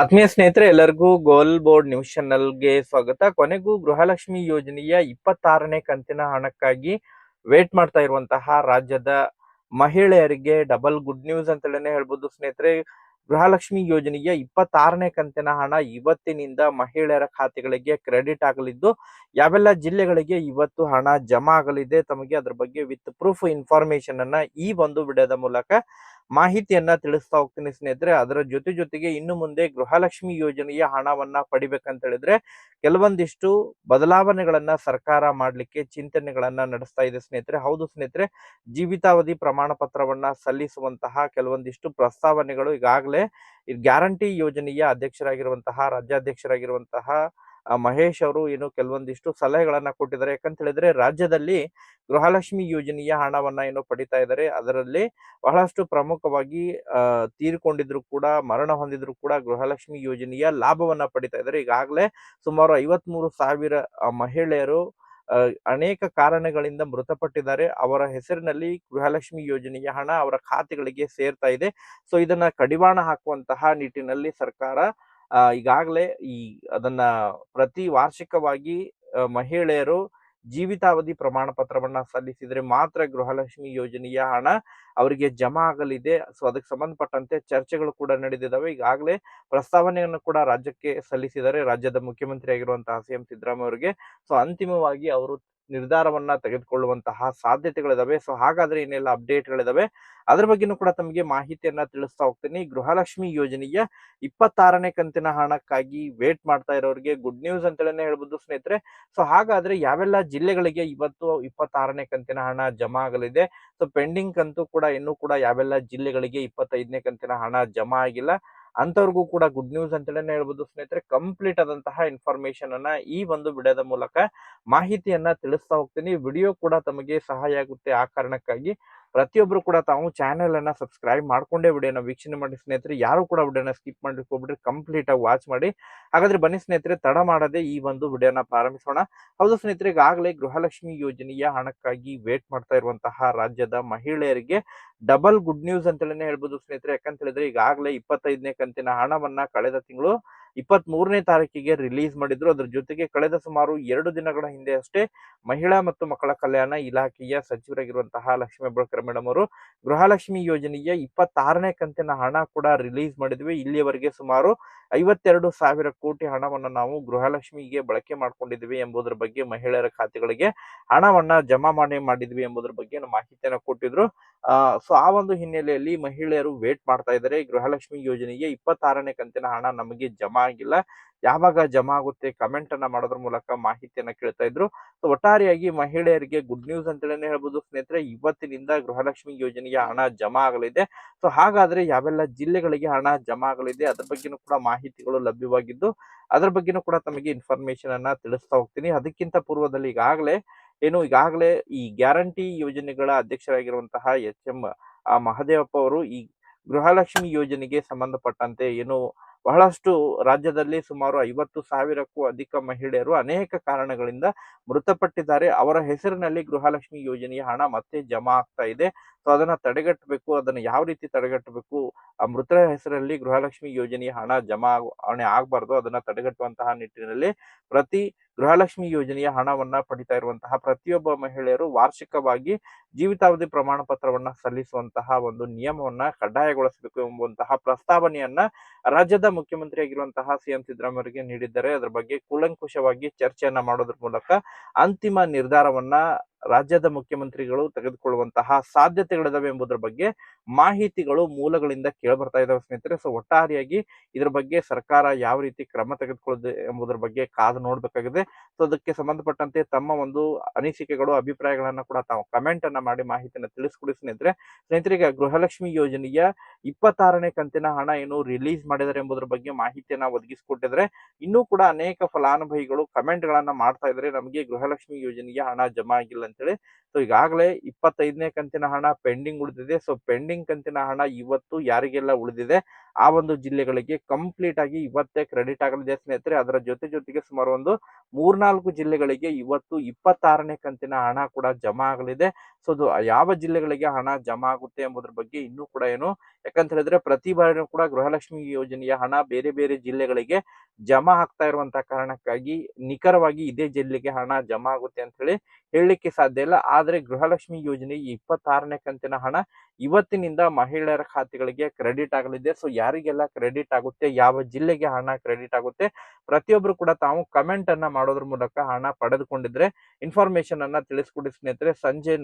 ಆತ್ಮೀಯ ಸ್ನೇಹಿತರೆ, ಎಲ್ಲರಿಗೂ ಗೋಲ್ ಬೋರ್ಡ್ ನ್ಯೂಸ್ ಚಾನಲ್ಗೆ ಸ್ವಾಗತ. ಕೊನೆಗೂ ಗೃಹಲಕ್ಷ್ಮಿ ಯೋಜನೆಯ ಇಪ್ಪತ್ತಾರನೇ ಕಂತಿನ ಹಣಕ್ಕಾಗಿ ವೇಟ್ ಮಾಡ್ತಾ ಇರುವಂತಹ ರಾಜ್ಯದ ಮಹಿಳೆಯರಿಗೆ ಡಬಲ್ ಗುಡ್ ನ್ಯೂಸ್ ಅಂತಲೇ ಹೇಳ್ಬೋದು ಸ್ನೇಹಿತರೆ. ಗೃಹಲಕ್ಷ್ಮಿ ಯೋಜನೆಯ ಇಪ್ಪತ್ತಾರನೇ ಕಂತಿನ ಹಣ ಇವತ್ತಿನಿಂದ ಮಹಿಳೆಯರ ಖಾತೆಗಳಿಗೆ ಕ್ರೆಡಿಟ್ ಆಗಲಿದ್ದು, ಯಾವೆಲ್ಲ ಜಿಲ್ಲೆಗಳಿಗೆ ಇವತ್ತು ಹಣ ಜಮಾ ಆಗಲಿದೆ, ತಮಗೆ ಅದ್ರ ಬಗ್ಗೆ ವಿತ್ ಪ್ರೂಫ್ ಇನ್ಫಾರ್ಮೇಶನ್ ಅನ್ನ ಈ ಒಂದು ವಿಡಿಯೋದ ಮೂಲಕ ಮಾಹಿತಿಯನ್ನ ತಿಳಿಸ್ತಾ ಹೋಗ್ತೀನಿ ಸ್ನೇಹಿತರೆ. ಅದರ ಜೊತೆ ಜೊತೆಗೆ ಇನ್ನು ಮುಂದೆ ಗೃಹಲಕ್ಷ್ಮಿ ಯೋಜನೆಯ ಹಣವನ್ನ ಪಡಿಬೇಕಂತ ಹೇಳಿದ್ರೆ, ಕೆಲವೊಂದಿಷ್ಟು ಬದಲಾವಣೆಗಳನ್ನ ಸರ್ಕಾರ ಮಾಡ್ಲಿಕ್ಕೆ ಚಿಂತನೆಗಳನ್ನ ನಡೆಸ್ತಾ ಇದೆ ಸ್ನೇಹಿತರೆ. ಹೌದು ಸ್ನೇಹಿತರೆ, ಜೀವಿತಾವಧಿ ಪ್ರಮಾಣ ಪತ್ರವನ್ನ ಸಲ್ಲಿಸುವಂತಹ ಕೆಲವೊಂದಿಷ್ಟು ಪ್ರಸ್ತಾವನೆಗಳು ಈಗಾಗಲೇ ಗ್ಯಾರಂಟಿ ಯೋಜನೆಯ ಅಧ್ಯಕ್ಷರಾಗಿರುವಂತಹ, ರಾಜ್ಯಾಧ್ಯಕ್ಷರಾಗಿರುವಂತಹ ಮಹೇಶ್ ಅವರು ಏನು ಕೆಲವೊಂದಿಷ್ಟು ಸಲಹೆಗಳನ್ನ ಕೊಟ್ಟಿದ್ದಾರೆ. ಯಾಕಂತ ಹೇಳಿದ್ರೆ ರಾಜ್ಯದಲ್ಲಿ ಗೃಹಲಕ್ಷ್ಮಿ ಯೋಜನೆಯ ಹಣವನ್ನ ಏನು ಪಡಿತಾ ಇದ್ದಾರೆ. ಅದರಲ್ಲಿ ಬಹಳಷ್ಟು ಪ್ರಮುಖವಾಗಿ ತೀರಿಕೊಂಡಿದ್ರು ಕೂಡ, ಮರಣ ಹೊಂದಿದ್ರು ಕೂಡ ಗೃಹಲಕ್ಷ್ಮಿ ಯೋಜನೆಯ ಲಾಭವನ್ನ ಪಡಿತಾ ಇದ್ದಾರೆ. ಈಗಾಗಲೇ ಸುಮಾರು ಐವತ್ಮೂರು ಸಾವಿರ ಮಹಿಳೆಯರು ಅನೇಕ ಕಾರಣಗಳಿಂದ ಮೃತಪಟ್ಟಿದ್ದಾರೆ. ಅವರ ಹೆಸರಿನಲ್ಲಿ ಗೃಹಲಕ್ಷ್ಮಿ ಯೋಜನೆಯ ಹಣ ಅವರ ಖಾತೆಗಳಿಗೆ ಸೇರ್ತಾ ಇದೆ. ಸೊ, ಇದನ್ನ ಕಡಿವಾಣ ಹಾಕುವಂತಹ ನಿಟ್ಟಿನಲ್ಲಿ ಸರ್ಕಾರ ಈಗಾಗಲೇ ಈ ಅದನ್ನ ಪ್ರತಿ ವಾರ್ಷಿಕವಾಗಿ ಮಹಿಳೆಯರು ಜೀವಿತಾವಧಿ ಪ್ರಮಾಣ ಪತ್ರವನ್ನ ಸಲ್ಲಿಸಿದ್ರೆ ಮಾತ್ರ ಗೃಹಲಕ್ಷ್ಮಿ ಯೋಜನೆಯ ಹಣ ಅವರಿಗೆ ಜಮಾ ಆಗಲಿದೆ. ಸೊ, ಅದಕ್ಕೆ ಸಂಬಂಧಪಟ್ಟಂತೆ ಚರ್ಚೆಗಳು ಕೂಡ ನಡೆದಿದ್ದಾವೆ ಈಗಾಗಲೇ ಪ್ರಸ್ತಾವನೆಯನ್ನು ಕೂಡ ರಾಜ್ಯಕ್ಕೆ ಸಲ್ಲಿಸಿದ್ದಾರೆ. ರಾಜ್ಯದ ಮುಖ್ಯಮಂತ್ರಿ ಆಗಿರುವಂತಹ ಸಿ ಎಂ ಸಿದ್ದರಾಮಯ್ಯ ಅವರಿಗೆ. ಸೊ, ಅಂತಿಮವಾಗಿ ಅವರು ನಿರ್ಧಾರವನ್ನ ತೆಗೆದುಕೊಳ್ಳುವಂತಹ ಸಾಧ್ಯತೆಗಳಿದಾವೆ. ಸೊ ಹಾಗಾದ್ರೆ ಏನೆಲ್ಲ ಅಪ್ಡೇಟ್ಗಳಿದಾವೆ. ಅದ್ರ ಬಗ್ಗೆನೂ ಕೂಡ ತಮಗೆ ಮಾಹಿತಿಯನ್ನ ತಿಳಿಸ್ತಾ ಹೋಗ್ತೀನಿ. ಗೃಹಲಕ್ಷ್ಮಿ ಯೋಜನೆಯ ಇಪ್ಪತ್ತಾರನೇ ಕಂತಿನ ಹಣಕ್ಕಾಗಿ ವೇಟ್ ಮಾಡ್ತಾ ಇರೋರಿಗೆ ಗುಡ್ ನ್ಯೂಸ್ ಅಂತೇಳಿ ಹೇಳ್ಬೋದು ಸ್ನೇಹಿತರೆ. ಸೊ ಹಾಗಾದ್ರೆ ಯಾವೆಲ್ಲ ಜಿಲ್ಲೆಗಳಿಗೆ ಇವತ್ತು ಇಪ್ಪತ್ತಾರನೇ ಕಂತಿನ ಹಣ ಜಮಾ ಆಗಲಿದೆ? ಸೊ ಪೆಂಡಿಂಗ್ ಕಂತು ಕೂಡ ಇನ್ನೂ ಕೂಡ ಯಾವೆಲ್ಲ ಜಿಲ್ಲೆಗಳಿಗೆ ಇಪ್ಪತ್ತೈದನೇ ಕಂತಿನ ಹಣ ಜಮಾ ಆಗಿಲ್ಲ? ಅಂತವ್ರಿಗೂ ಕೂಡ ಗುಡ್ ನ್ಯೂಸ್ ಅಂತೇಳಿ ಹೇಳ್ಬೋದು. ಸ್ನೇಹಿತರೆ ಕಂಪ್ಲೀಟ್ ಆದಂತಹ ಇನ್ಫಾರ್ಮೇಶನ್ ಅನ್ನ ಈ ಒಂದು ವಿಡಿಯೋದ ಮೂಲಕ ಮಾಹಿತಿಯನ್ನ ತಿಳಿಸ್ತಾ ಹೋಗ್ತೀನಿ. ವಿಡಿಯೋ ಕೂಡ ತಮಗೆ ಸಹಾಯ ಆಗುತ್ತೆ ಆ ಕಾರಣಕ್ಕಾಗಿ. ಪ್ರತಿಯೊಬ್ರು ಕೂಡ ತಾವು ಚಾನೆಲ್ ಅನ್ನ ಸಬ್ಸ್ಕ್ರೈಬ್ ಮಾಡ್ಕೊಂಡೇ ವಿಡಿಯೋನ ವೀಕ್ಷಣೆ ಮಾಡಿ ಸ್ನೇಹಿತರೆ, ಯಾರು ಕೂಡ ವಿಡಿಯೋನ ಸ್ಕಿಪ್ ಮಾಡ್ಲಿಕ್ಕೆ ಹೋಗ್ಬಿಟ್ರೆ ಕಂಪ್ಲೀಟ್ ಆಗಿ ವಾಚ್ ಮಾಡಿ. ಹಾಗಾದ್ರೆ ಬನ್ನಿ ಸ್ನೇಹಿತರೆ, ತಡ ಮಾಡದೆ ಈ ಒಂದು ವಿಡಿಯೋನ ಪ್ರಾರಂಭಿಸೋಣ. ಹೌದು ಸ್ನೇಹಿತರೆ, ಈಗಾಗಲೇ ಗೃಹಲಕ್ಷ್ಮಿ ಯೋಜನೆಯ ಹಣಕ್ಕಾಗಿ ವೇಟ್ ಮಾಡ್ತಾ ಇರುವಂತಹ ರಾಜ್ಯದ ಮಹಿಳೆಯರಿಗೆ ಡಬಲ್ ಗುಡ್ ನ್ಯೂಸ್ ಅಂತಲೇ ಹೇಳ್ಬೋದು ಸ್ನೇಹಿತರೆ. ಯಾಕಂತ ಹೇಳಿದ್ರೆ ಈಗಾಗಲೇ ಇಪ್ಪತ್ತೈದನೇ ಕಂತಿನ ಹಣವನ್ನ ಕಳೆದ ತಿಂಗಳು ಇಪ್ಪತ್ತ್ ಮೂರನೇ ತಾರೀಕಿಗೆ ರಿಲೀಸ್ ಮಾಡಿದ್ರು. ಅದ್ರ ಜೊತೆಗೆ ಕಳೆದ ಸುಮಾರು ಎರಡು ದಿನಗಳ ಹಿಂದೆ ಅಷ್ಟೇ ಮಹಿಳಾ ಮತ್ತು ಮಕ್ಕಳ ಕಲ್ಯಾಣ ಇಲಾಖೆಯ ಸಚಿವರಾಗಿರುವಂತಹ ಲಕ್ಷ್ಮೀ ಬಳಕರ್ ಮೇಡಮ್ ಅವರು ಗೃಹಲಕ್ಷ್ಮಿ ಯೋಜನೆಯ ಇಪ್ಪತ್ತಾರನೇ ಕಂತಿನ ಹಣ ಕೂಡ ರಿಲೀಸ್ ಮಾಡಿದ್ವಿ. ಇಲ್ಲಿಯವರೆಗೆ ಸುಮಾರು ಐವತ್ತೆರಡು ಸಾವಿರ ಕೋಟಿ ಹಣವನ್ನು ನಾವು ಗೃಹಲಕ್ಷ್ಮಿಗೆ ಬಳಕೆ ಮಾಡಿಕೊಂಡಿದ್ವಿ ಎಂಬುದರ ಬಗ್ಗೆ ಮಹಿಳೆಯರ ಖಾತೆಗಳಿಗೆ ಹಣವನ್ನ ಜಮಾ ಮಾಡಿ ಮಾಡಿದ್ವಿ ಎಂಬುದರ ಬಗ್ಗೆ ಮಾಹಿತಿಯನ್ನು ಕೊಟ್ಟಿದ್ರು. ಸೊ ಆ ಒಂದು ಹಿನ್ನೆಲೆಯಲ್ಲಿ ಮಹಿಳೆಯರು ವೇಟ್ ಮಾಡ್ತಾ ಇದ್ದಾರೆ. ಗೃಹಲಕ್ಷ್ಮಿ ಯೋಜನೆಗೆ ಇಪ್ಪತ್ತಾರನೇ ಕಂತಿನ ಹಣ ನಮಗೆ ಜಮಾ ಆಗಿಲ್ಲ. ಯಾವಾಗ ಜಮಾ ಆಗುತ್ತೆ ಕಮೆಂಟ್ ಅನ್ನ ಮಾಡೋದ್ರ ಮೂಲಕ ಮಾಹಿತಿಯನ್ನ ಕೇಳ್ತಾ ಇದ್ರು. ಸೊ ಒಟ್ಟಾರೆಯಾಗಿ ಮಹಿಳೆಯರಿಗೆ ಗುಡ್ ನ್ಯೂಸ್ ಅಂತೇಳಿ ಹೇಳ್ಬೋದು ಸ್ನೇಹಿತರೆ. ಇವತ್ತಿನಿಂದ ಗೃಹಲಕ್ಷ್ಮಿ ಯೋಜನೆಗೆ ಹಣ ಜಮಾ ಆಗಲಿದೆ. ಸೊ ಹಾಗಾದ್ರೆ ಯಾವೆಲ್ಲ ಜಿಲ್ಲೆಗಳಿಗೆ ಹಣ ಜಮಾ ಆಗಲಿದೆ ಅದ್ರ ಬಗ್ಗೆನೂ ಕೂಡ ಮಾಹಿತಿಗಳು ಲಭ್ಯವಾಗಿದ್ದು, ಅದ್ರ ಬಗ್ಗೆನೂ ಕೂಡ ತಮಗೆ ಇನ್ಫಾರ್ಮೇಶನ್ ಅನ್ನ ತಿಳಿಸ್ತಾ ಹೋಗ್ತೀನಿ. ಅದಕ್ಕಿಂತ ಪೂರ್ವದಲ್ಲಿ ಈಗಾಗಲೇ ಏನು ಈಗಾಗಲೇ ಈ ಗ್ಯಾರಂಟಿ ಯೋಜನೆಗಳ ಅಧ್ಯಕ್ಷರಾಗಿರುವಂತಹ ಎಚ್ ಎಂ ಮಹದೇವಪ್ಪ ಅವರು ಈ ಗೃಹಲಕ್ಷ್ಮಿ ಯೋಜನೆಗೆ ಸಂಬಂಧಪಟ್ಟಂತೆ ಏನು ಬಹಳಷ್ಟು ರಾಜ್ಯದಲ್ಲಿ ಸುಮಾರು ಐವತ್ತು ಸಾವಿರಕ್ಕೂ ಅಧಿಕ ಮಹಿಳೆಯರು ಅನೇಕ ಕಾರಣಗಳಿಂದ ಮೃತಪಟ್ಟಿದ್ದಾರೆ. ಅವರ ಹೆಸರಿನಲ್ಲಿ ಗೃಹಲಕ್ಷ್ಮಿ ಯೋಜನೆಯ ಹಣ ಮತ್ತೆ ಜಮಾ ಆಗ್ತಾ ಇದೆ. ಸೊ, ಅದನ್ನ ತಡೆಗಟ್ಟಬೇಕು, ಅದನ್ನ ಯಾವ ರೀತಿ ತಡೆಗಟ್ಟಬೇಕು, ಆ ಮೃತರ ಹೆಸರಲ್ಲಿ ಗೃಹಲಕ್ಷ್ಮಿ ಯೋಜನೆಯ ಹಣ ಜಮಾ ಆಗಬಾರ್ದು, ಅದನ್ನ ತಡೆಗಟ್ಟುವಂತಹ ನಿಟ್ಟಿನಲ್ಲಿ ಪ್ರತಿ ಗೃಹಲಕ್ಷ್ಮಿ ಯೋಜನೆಯ ಹಣವನ್ನ ಪಡಿತಾ ಇರುವಂತಹ ಪ್ರತಿಯೊಬ್ಬ ಮಹಿಳೆಯರು ವಾರ್ಷಿಕವಾಗಿ ಜೀವಿತಾವಧಿ ಪ್ರಮಾಣ ಪತ್ರವನ್ನ ಸಲ್ಲಿಸುವಂತಹ ಒಂದು ನಿಯಮವನ್ನ ಕಡ್ಡಾಯಗೊಳಿಸಬೇಕು ಎಂಬುವಂತಹ ಪ್ರಸ್ತಾವನೆಯನ್ನ ರಾಜ್ಯದ ಮುಖ್ಯಮಂತ್ರಿ ಆಗಿರುವಂತಹ ಸಿಎಂ ಸಿದ್ದರಾಮಯ್ಯರಿಗೆ ನೀಡಿದ್ದಾರೆ. ಅದರ ಬಗ್ಗೆ ಕೂಲಂಕುಷವಾಗಿ ಚರ್ಚೆಯನ್ನ ಮಾಡೋದ್ರ ಮೂಲಕ ಅಂತಿಮ ನಿರ್ಧಾರವನ್ನ ರಾಜ್ಯದ ಮುಖ್ಯಮಂತ್ರಿಗಳು ತೆಗೆದುಕೊಳ್ಳುವಂತಹ ಸಾಧ್ಯತೆಗಳಿದಾವೆ ಎಂಬುದರ ಬಗ್ಗೆ ಮಾಹಿತಿಗಳು ಮೂಲಗಳಿಂದ ಕೇಳಬರ್ತಾ ಇದಾವೆ ಸ್ನೇಹಿತರೆ. ಸೊ ಒಟ್ಟಾರೆಯಾಗಿ ಇದರ ಬಗ್ಗೆ ಸರ್ಕಾರ ಯಾವ ರೀತಿ ಕ್ರಮ ತೆಗೆದುಕೊಳ್ಳದೆ ಎಂಬುದರ ಬಗ್ಗೆ ಕಾದು ನೋಡಬೇಕಾಗಿದೆ. ಸೊ ಅದಕ್ಕೆ ಸಂಬಂಧಪಟ್ಟಂತೆ ತಮ್ಮ ಒಂದು ಅನಿಸಿಕೆಗಳು, ಅಭಿಪ್ರಾಯಗಳನ್ನ ಕೂಡ ತಾವು ಕಮೆಂಟ್ ಅನ್ನ ಮಾಡಿ ಮಾಹಿತಿಯನ್ನು ತಿಳಿಸ್ಕೊಡಿ ಸ್ನೇಹಿತರೆ. ಸ್ನೇಹಿತರಿಗೆ ಗೃಹಲಕ್ಷ್ಮಿ ಯೋಜನೆಯ ಇಪ್ಪತ್ತಾರನೇ ಕಂತಿನ ಹಣ ಏನು ರಿಲೀಸ್ ಮಾಡಿದ್ದಾರೆ ಎಂಬುದರ ಬಗ್ಗೆ ಮಾಹಿತಿಯನ್ನ ಒದಗಿಸಿಕೊಟ್ಟಿದ್ರೆ ಇನ್ನೂ ಕೂಡ ಅನೇಕ ಫಲಾನುಭವಿಗಳು ಕಮೆಂಟ್ ಗಳನ್ನ ಮಾಡ್ತಾ ಇದ್ರೆ. ನಮಗೆ ಗೃಹಲಕ್ಷ್ಮಿ ಯೋಜನೆಗೆ ಹಣ ಜಮಾ ಆಗಿಲ್ಲ ಅಂತೇಳಿ. ಸೊ ಈಗಾಗಲೇ ಇಪ್ಪತ್ತೈದನೇ ಕಂತಿನ ಹಣ ಪೆಂಡಿಂಗ್ ಉಳಿದಿದೆ. ಸೊ ಪೆಂಡಿಂಗ್ ಕಂತಿನ ಹಣ ಇವತ್ತು ಯಾರಿಗೆಲ್ಲ ಉಳಿದಿದೆ? ಆ ಒಂದು ಜಿಲ್ಲೆಗಳಿಗೆ ಕಂಪ್ಲೀಟ್ ಆಗಿ ಇವತ್ತೇ ಕ್ರೆಡಿಟ್ ಆಗಲಿದೆ ಸ್ನೇಹಿತರೆ. ಅದರ ಜೊತೆ ಜೊತೆಗೆ ಸುಮಾರು ಒಂದು ಮೂರ್ನಾಲ್ಕು ಜಿಲ್ಲೆಗಳಿಗೆ ಇವತ್ತು ಇಪ್ಪತ್ತಾರನೇ ಕಂತಿನ ಹಣ ಕೂಡ ಜಮಾ ಆಗಲಿದೆ. ಸೊ ಅದು ಯಾವ ಜಿಲ್ಲೆಗಳಿಗೆ ಹಣ ಜಮಾ ಆಗುತ್ತೆ ಎಂಬುದ್ರ ಬಗ್ಗೆ ಇನ್ನೂ ಕೂಡ ಏನು, ಯಾಕಂತ ಹೇಳಿದ್ರೆ ಪ್ರತಿ ಬಾರಿನೂ ಕೂಡ ಗೃಹಲಕ್ಷ್ಮಿ ಯೋಜನೆಯ ಹಣ ಬೇರೆ ಬೇರೆ ಜಿಲ್ಲೆಗಳಿಗೆ ಜಮಾ ಆಗ್ತಾ ಇರುವಂತಹ ಕಾರಣಕ್ಕಾಗಿ ನಿಖರವಾಗಿ ಇದೇ ಜಿಲ್ಲೆಗೆ ಹಣ ಜಮಾ ಆಗುತ್ತೆ ಅಂತ ಹೇಳಿ ಹೇಳಲಿಕ್ಕೆ ಸಾಧ್ಯ ಇಲ್ಲ. ಆದ್ರೆ ಗೃಹಲಕ್ಷ್ಮಿ ಯೋಜನೆ ಇಪ್ಪತ್ತಾರನೇ ಕಂತಿನ ಹಣ ಇವತ್ತಿನಿಂದ ಮಹಿಳೆಯರ ಖಾತೆಗಳಿಗೆ ಕ್ರೆಡಿಟ್ ಆಗಲಿದೆ. ಸೊ ಯಾರಿಗೆಲ್ಲ ಕ್ರೆಡಿಟ್ ಆಗುತ್ತೆ, ಯಾವ ಜಿಲ್ಲೆಗೆ ಹಣ ಕ್ರೆಡಿಟ್ ಆಗುತ್ತೆ ಪ್ರತಿಯೊಬ್ಬರು ಕೂಡ ತಾವು ಕಮೆಂಟ್ ಅನ್ನ ಮಾಡೋದ್ರ ಮೂಲಕ ಹಣ ಪಡೆದುಕೊಂಡಿದ್ರೆ ಇನ್ಫಾರ್ಮೇಶನ್ ಅನ್ನ ತಿಳಿಸ್ಕೊಡಿ ಸ್ನೇಹಿತರೆ. ಸಂಜೆ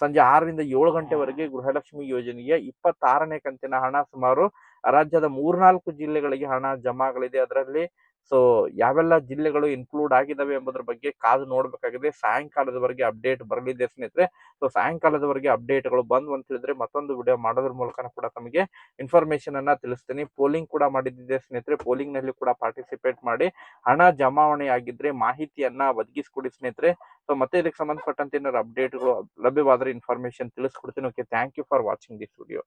ಸಂಜೆ ಆರರಿಂದ ಏಳು ಗಂಟೆವರೆಗೆ ಗೃಹಲಕ್ಷ್ಮಿ ಯೋಜನೆಯ ಇಪ್ಪತ್ತಾರನೇ ಕಂತಿನ ಹಣ ಸುಮಾರು ರಾಜ್ಯದ ಮೂರ್ನಾಲ್ಕು ಜಿಲ್ಲೆಗಳಿಗೆ ಹಣ ಜಮಾ ಆಗಲಿದೆ ಅದರಲ್ಲಿ ಸೊ ಯಾವೆಲ್ಲ ಜಿಲ್ಲೆಗಳು ಇನ್ಕ್ಲೂಡ್ ಆಗಿದ್ದಾವೆ ಎಂಬುದರ ಬಗ್ಗೆ ಕಾದು ನೋಡಬೇಕಾಗಿದೆ. ಸಾಯಂಕಾಲದವರೆಗೆ ಅಪ್ಡೇಟ್ ಬರಲಿದೆ ಸ್ನೇಹಿತರೆ. ಸೊ ಸಾಯಂಕಾಲದವರೆಗೆ ಅಪ್ಡೇಟ್ಗಳು ಬಂದು ಅಂತ ಹೇಳಿದ್ರೆ ಮತ್ತೊಂದು ವಿಡಿಯೋ ಮಾಡೋದ್ರ ಮೂಲಕ ಕೂಡ ತಮಗೆ ಇನ್ಫಾರ್ಮೇಶನ್ ಅನ್ನ ತಿಳಿಸ್ತೀನಿ. ಪೋಲಿಂಗ್ ಕೂಡ ಮಾಡಿದ್ದೆ ಸ್ನೇಹಿತರೆ. ಪೋಲಿಂಗ್ನಲ್ಲಿ ಕೂಡ ಪಾರ್ಟಿಸಿಪೇಟ್ ಮಾಡಿ ಹಣ ಜಮಾವಣೆ ಆಗಿದ್ರೆ ಮಾಹಿತಿಯನ್ನ ಒದಗಿಸ್ಕೊಡಿ ಸ್ನೇಹಿತರೆ. ಸೊ ಮತ್ತೆ ಇದಕ್ಕೆ ಸಂಬಂಧಪಟ್ಟಂತೆ ಏನಾದ್ರು ಅಪ್ಡೇಟ್ಗಳು ಲಭ್ಯವಾದ್ರೆ ಇನ್ಫಾರ್ಮೇಶನ್ ತಿಳಿಸ್ಕೊಡ್ತೀನಿ. Okay thank you for watching this video